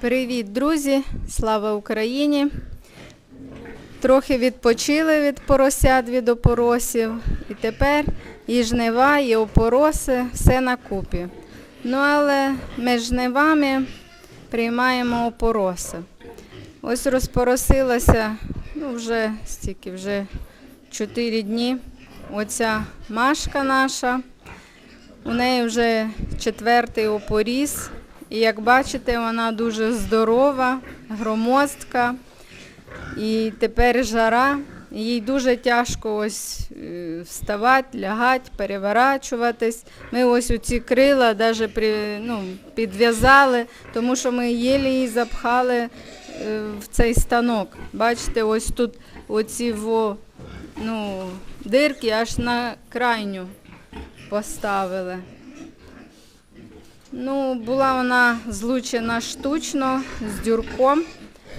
Привіт, друзі! Слава Україні! Трохи відпочили від поросят від опоросів. І тепер і жнива, і опороси, все на купі. Ну, але між жнивами приймаємо опороси. Ось розпоросилася, ну вже стільки, вже 4 дні. Оця машка наша. У неї вже четвертий опоріс. І як бачите, вона дуже здорова, громоздка. І тепер жара. Їй дуже тяжко ось е, вставати, лягати, переворачуватись. Ми ось у ці крила даже при, ну, підв'язали, тому що ми єлі її запхали е, в цей станок. Бачите, ось тут оці во, ну, дирки аж на крайню поставили. Ну, була вона злучена штучно з дюрком.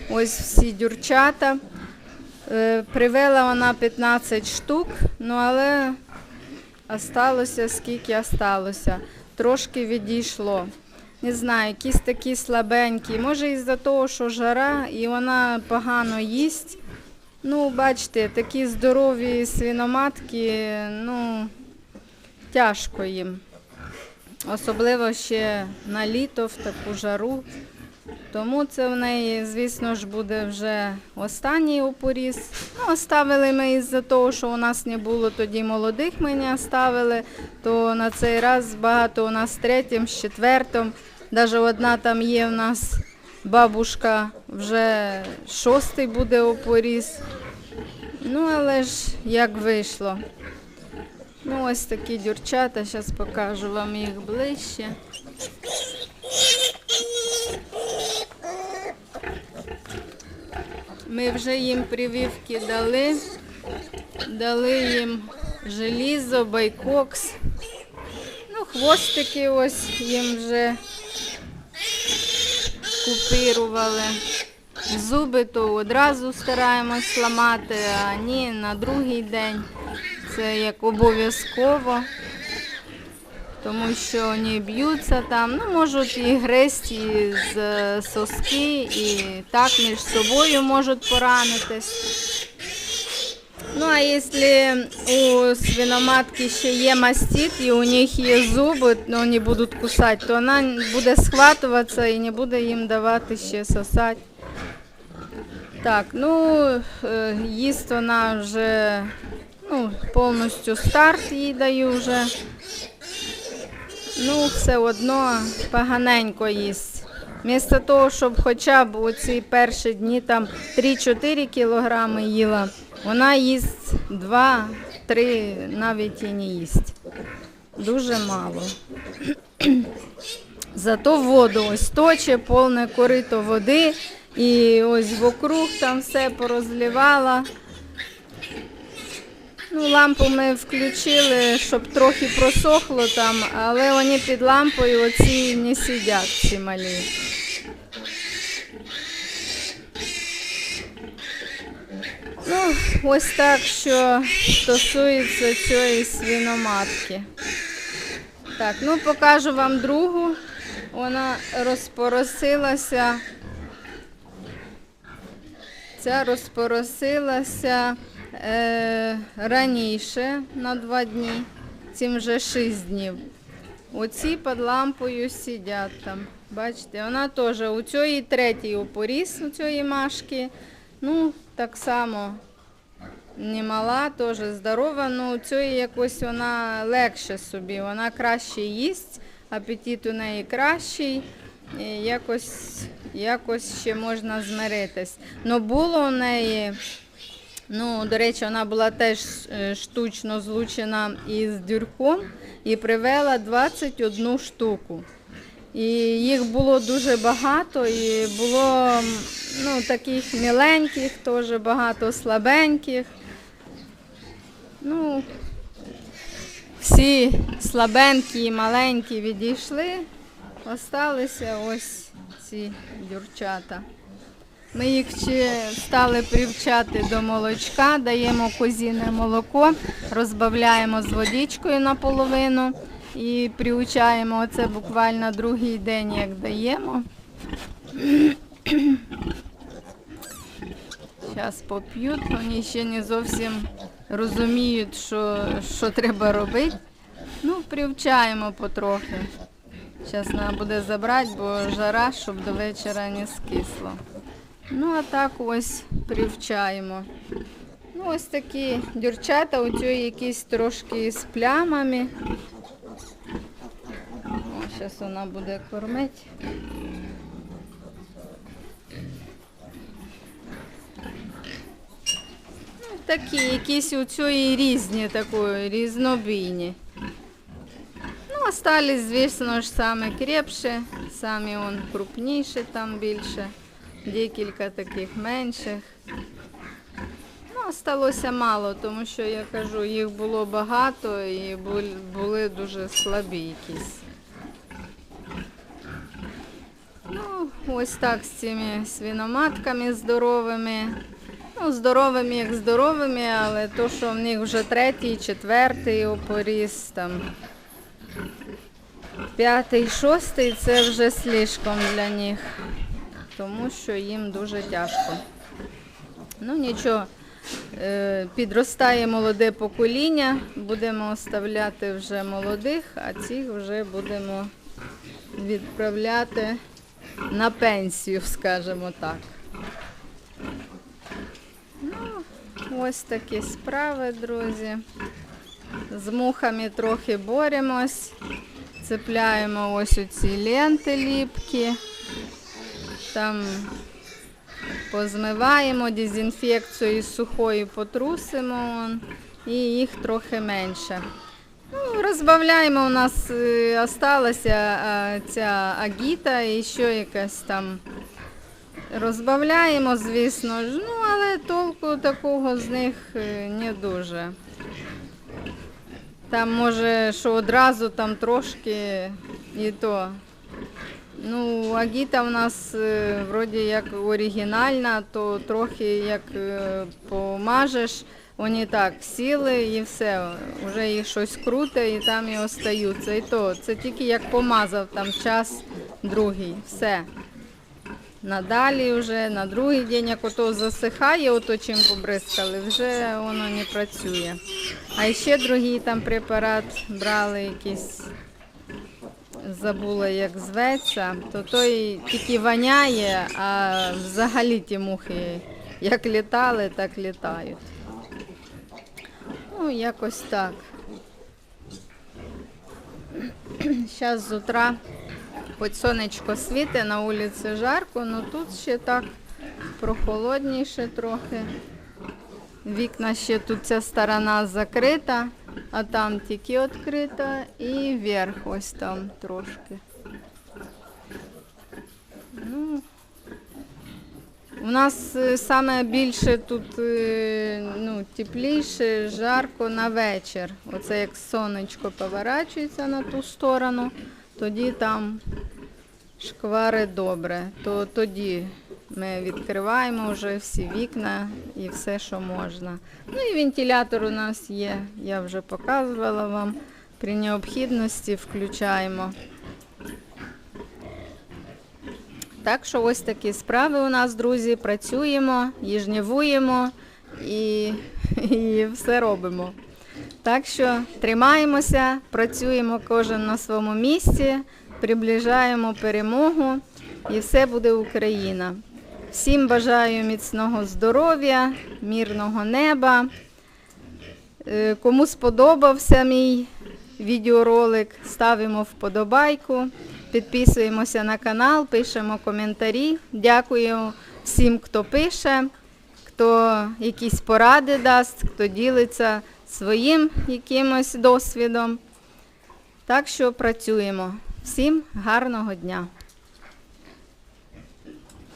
Ось всі дюрчата. Е, Привела вона 15 штук, ну але осталося скільки осталося. Трошки відійшло. Не знаю, якісь такі слабенькі. Може, із-за того, що жара і вона погано їсть. Ну, бачите, такі здорові свиноматки, ну, тяжко їм. Особливо ще на літо в таку жару. Тому це в неї, звісно ж, буде вже останній опоріз. Ну, оставили ми із-за того, що у нас не було тоді молодих, ми не оставили, то на цей раз багато у нас третім, з четвертим. Навіть одна там є в нас бабушка, вже шостий буде опоріз. Ну, але ж як вийшло. Ну, ось такі дюрчата, зараз покажу вам їх ближче. Ми вже їм прививки дали, дали їм желізо, байкокс. Ну, хвостики ось їм вже купирували. Зуби то одразу стараємось ламати, а ні на другий день. Це як обов'язково, тому що вони б'ються там, ну можуть і гризти з е, соски, і так між собою можуть поранитись. Ну а якщо у свиноматки ще є мастит і у них є зуби, ну, вони будуть кусати, то вона буде схватуватися і не буде їм давати ще сосати. Так, ну е, їсть вона вже ну, повністю старт їй даю вже. Ну, все одно поганенько їсть. Вмісто того, щоб хоча б у ці перші дні там 3-4 кілограми їла, вона їсть 2-3, навіть і не їсть. Дуже мало. Зато воду ось точе, повне корито води. І ось вокруг там все порозливала. Ну, лампу ми включили, щоб трохи просохло там, але вони під лампою оці не сидять, ці малі. Ну, ось так, що стосується цієї свиноматки. Так, ну покажу вам другу. Вона розпоросилася. Ця розпоросилася е, раніше на два дні, цим вже шість днів. Оці під лампою сидять там. Бачите, вона теж у цієї третій опоріс, у цієї машки. Ну, так само немала, теж здорова, ну у цієї якось вона легше собі, вона краще їсть, апетит у неї кращий. Якось, якось ще можна змиритись. Ну було у неї, ну, до речі, вона була теж е, штучно злучена із дюрком і привела 21 штуку. І їх було дуже багато, і було ну, таких міленьких, теж багато слабеньких. Ну, всі слабенькі і маленькі відійшли. Осталися ось ці дюрчата. Ми їх ще стали привчати до молочка, даємо козіне молоко, розбавляємо з водичкою наполовину і приучаємо. Оце буквально другий день, як даємо. Зараз поп'ють, вони ще не зовсім розуміють, що, що треба робити. Ну, привчаємо потрохи. Зараз треба буде забрати, бо жара, щоб до вечора не скисло. Ну, а так ось привчаємо. Ну, ось такі дюрчата, у цього якісь трошки з плямами. Зараз вона буде кормити. Ну, такі, якісь у цієї різні, такої, різнобійні. Остались, звісно ж, саме крепші, самі он крупніші там більше, декілька таких менших. Ну, осталося мало, тому що я кажу, їх було багато і були дуже слабі якісь. Ну, ось так з цими свиноматками здоровими. Ну, здоровими як здоровими, але то, що в них вже третій, четвертий опоріс, там п'ятий, шостий, це вже слишком для них, тому що їм дуже тяжко. Ну нічого, е, підростає молоде покоління, будемо оставляти вже молодих, а цих вже будемо відправляти на пенсію, скажімо так. Ну, ось такі справи, друзі. З мухами трохи боремось. Цепляємо ось оці ленти ліпкі. Там позмиваємо, дезінфекцією сухою потрусимо і їх трохи менше. Ну, розбавляємо, у нас е, осталася е, ця агіта і ще якась там. Розбавляємо, звісно ж, ну але толку такого з них е, не дуже. Там може, що одразу там трошки і то. Ну, агіта у нас е, вроді як оригінальна, то трохи як е, помажеш, вони так сіли і все, вже їх щось круте і там і остаються. І то, це тільки як помазав там час другий, все. Надалі вже на другий день, як ото засихає, ото чим побризкали, вже воно не працює. А ще другий там препарат брали якийсь, забула як зветься, то той тільки воняє, а взагалі ті мухи як літали, так літають. Ну, якось так. Зараз з утра Хоч сонечко світе, на вулиці жарко, але тут ще так прохолодніше трохи. Вікна ще тут ця сторона закрита, а там тільки відкрита і вверх ось там трошки. Ну, у нас е, саме більше тут е, ну, тепліше, жарко на вечір. Оце як сонечко поворачується на ту сторону, тоді там шквари добре, то тоді ми відкриваємо вже всі вікна і все, що можна. Ну і вентилятор у нас є, я вже показувала вам. При необхідності включаємо. Так що ось такі справи у нас, друзі, працюємо, їжнєвуємо і, і все робимо. Так що тримаємося, працюємо кожен на своєму місці, приближаємо перемогу і все буде Україна. Всім бажаю міцного здоров'я, мирного неба. Е, Кому сподобався мій відеоролик, ставимо вподобайку, підписуємося на канал, пишемо коментарі. Дякую всім, хто пише, хто якісь поради дасть, хто ділиться своїм якимось досвідом. Так що працюємо. Всім гарного дня!